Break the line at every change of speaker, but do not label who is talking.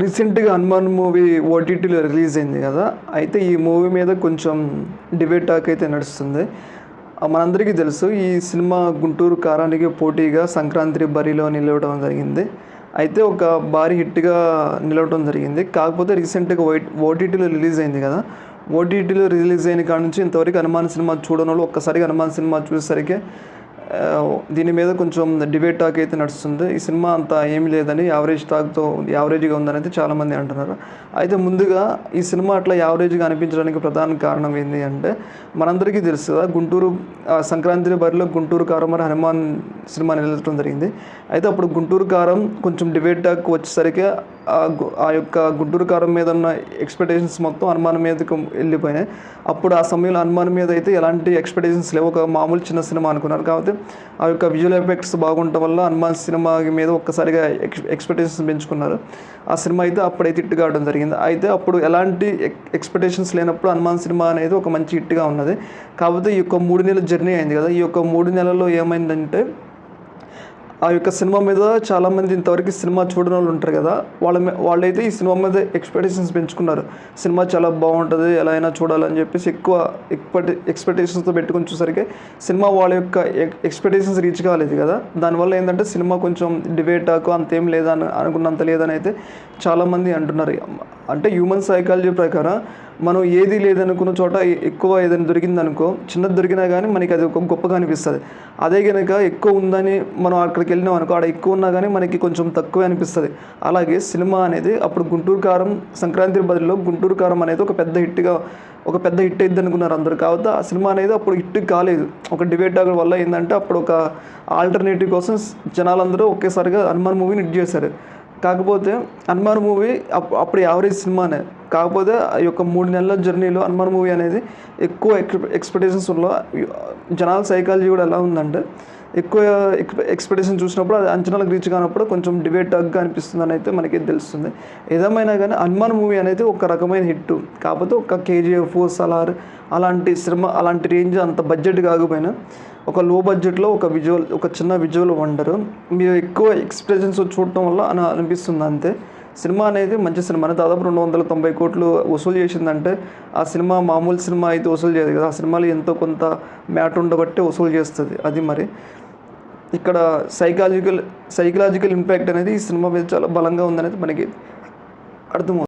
రీసెంట్గా హనుమాన్ మూవీ ఓటీటీలో రిలీజ్ అయింది కదా అయితే ఈ మూవీ మీద కొంచెం డిబేట్ టాక్ అయితే నడుస్తుంది. మనందరికీ తెలుసు ఈ సినిమా గుంటూరు కారానికి పోటీగా సంక్రాంతి బరిలో నిలవడం జరిగింది. అయితే ఒక భారీ హిట్గా నిలవడం జరిగింది. కాకపోతే రీసెంట్గా వైట్ ఓటీటీలో రిలీజ్ అయింది కదా ఓటీటీలో రిలీజ్ అయిన కాడ నుంచి ఇంతవరకు హనుమాన్ సినిమా చూడని వాళ్ళు ఒక్కసారిగా హనుమాన్ సినిమా చూసేసరికి దీని మీద కొంచెం డిబేట్ టాక్ అయితే నడుస్తుంది. ఈ సినిమా అంత ఏమీ లేదని యావరేజ్ టాక్తో యావరేజ్గా ఉందని అయితే చాలామంది అంటున్నారు. అయితే ముందుగా ఈ సినిమా అట్లా యావరేజ్గా అనిపించడానికి ప్రధాన కారణం ఏంటి అంటే మనందరికీ తెలుసు కదా గుంటూరు సంక్రాంతి బరిలో గుంటూరు కారం మరి హనుమాన్ సినిమా నిలవడం జరిగింది. అయితే అప్పుడు గుంటూరు కారం కొంచెం డిబేట్ టాక్ వచ్చేసరికి ఆ యొక్క గుంటూరు కారం మీద ఉన్న ఎక్స్పెక్టేషన్స్ మొత్తం హనుమాన్ మీదకు వెళ్ళిపోయినాయి అప్పుడు ఆ సమయంలో హనుమాన్ మీద అయితే ఎలాంటి ఎక్స్పెక్టేషన్స్ లేవు. ఒక మామూలు చిన్న సినిమా అనుకున్నారు. కాబట్టి ఆ యొక్క విజువల్ ఎఫెక్ట్స్ బాగుండటం వల్ల హనుమాన్ సినిమా మీద ఒక్కసారిగా ఎక్స్ ఎక్స్పెక్టేషన్స్ పెంచుకున్నారు. ఆ సినిమా అయితే అప్పుడైతే హిట్ కావడం జరిగింది. అయితే అప్పుడు ఎలాంటి ఎక్స్పెక్టేషన్స్ లేనప్పుడు హనుమాన్ సినిమా అనేది ఒక మంచి హిట్గా ఉన్నది. కాకపోతే ఈ యొక్క మూడు నెలల జర్నీ అయింది కదా. ఈ యొక్క మూడు నెలల్లో ఏమైందంటే ఆ యొక్క సినిమా మీద చాలామంది ఇంతవరకు సినిమా చూడని వాళ్ళు ఉంటారు కదా వాళ్ళ వాళ్ళైతే ఈ సినిమా మీద ఎక్స్పెక్టేషన్స్ పెంచుకున్నారు. సినిమా చాలా బాగుంటుంది ఎలా అయినా చూడాలని చెప్పేసి ఎక్కువ ఎక్స్పెక్ట్ ఎక్స్పెక్టేషన్స్తో పెట్టుకుని చూసరికి సినిమా వాళ్ళ యొక్క ఎక్స్పెక్టేషన్స్ రీచ్ కాలేదు కదా. దానివల్ల ఏంటంటే సినిమా కొంచెం డిబేట్ ఆకు అంతేం లేదని అనుకున్నంత లేదని అయితే చాలామంది అంటున్నారు. అంటే హ్యూమన్ సైకాలజీ ప్రకారం మనం ఏది లేదనుకున్న చోట ఎక్కువ ఏదైనా దొరికింది అనుకో చిన్నది దొరికినా కానీ మనకి అది ఒక గొప్పగా అనిపిస్తుంది. అదే కనుక ఎక్కువ ఉందని మనం అక్కడికి వెళ్ళినాం అనుకో ఆడ ఎక్కువ ఉన్నా కానీ మనకి కొంచెం తక్కువ అనిపిస్తుంది. అలాగే సినిమా అనేది అప్పుడు గుంటూరు కారం సంక్రాంతి బదిలో గుంటూరు కారం అనేది ఒక పెద్ద హిట్గా ఒక పెద్ద హిట్ అయింది అనుకున్నారు అందరు. కాబట్టి ఆ సినిమా అనేది అప్పుడు హిట్ కాలేదు. ఒక డిబేట్ టాక్ వల్ల ఏంటంటే అప్పుడు ఒక ఆల్టర్నేటివ్ కోసం జనాలందరూ ఒకేసారిగా హనుమాన్ మూవీని హిట్ చేశారు. కాకపోతే హనుమాన్ మూవీ అప్ అప్పుడు యావరేజ్ సినిమానే. కాకపోతే ఆ యొక్క మూడు నెలల జర్నీలో హనుమాన్ మూవీ అనేది ఎక్కువ ఎక్స్పెక్టేషన్స్ ఉన్న జనాల సైకాలజీ కూడా ఎలా ఉందంటే ఎక్కువ ఎక్స్పెక్టేషన్ చూసినప్పుడు అది అంచనాలకు రీచ్ కానప్పుడు కొంచెం డిబేట్ టగ్గా అనిపిస్తుంది అని అయితే మనకి తెలుస్తుంది. ఏదేమైనా కానీ హనుమాన్ మూవీ అనేది ఒక రకమైన హిట్ కాకపోతే ఒక కేజీఎఫ్ సలార్ అలాంటి సినిమా అలాంటి రేంజ్ అంత బడ్జెట్ కాకపోయినా ఒక లో బడ్జెట్లో ఒక విజువల్ ఒక చిన్న విజువల్ వండరు మీరు ఎక్కువ ఎక్స్ప్రెషన్స్ చూడటం వల్ల అని అనిపిస్తుంది అంతే. సినిమా అనేది మంచి సినిమా. దాదాపు రెండు వందల తొంభై కోట్లు వసూలు చేసిందంటే ఆ సినిమా మామూలు సినిమా అయితే వసూలు చేయదు కదా. ఆ సినిమాలో ఎంతో కొంత మ్యాట్ ఉండబట్టే వసూలు చేస్తుంది. అది మరి. ఇక్కడ సైకాలజికల్ సైకలాజికల్ ఇంపాక్ట్ అనేది ఈ సినిమా మీద చాలా బలంగా ఉందనేది మనకి అర్థమవుతుంది.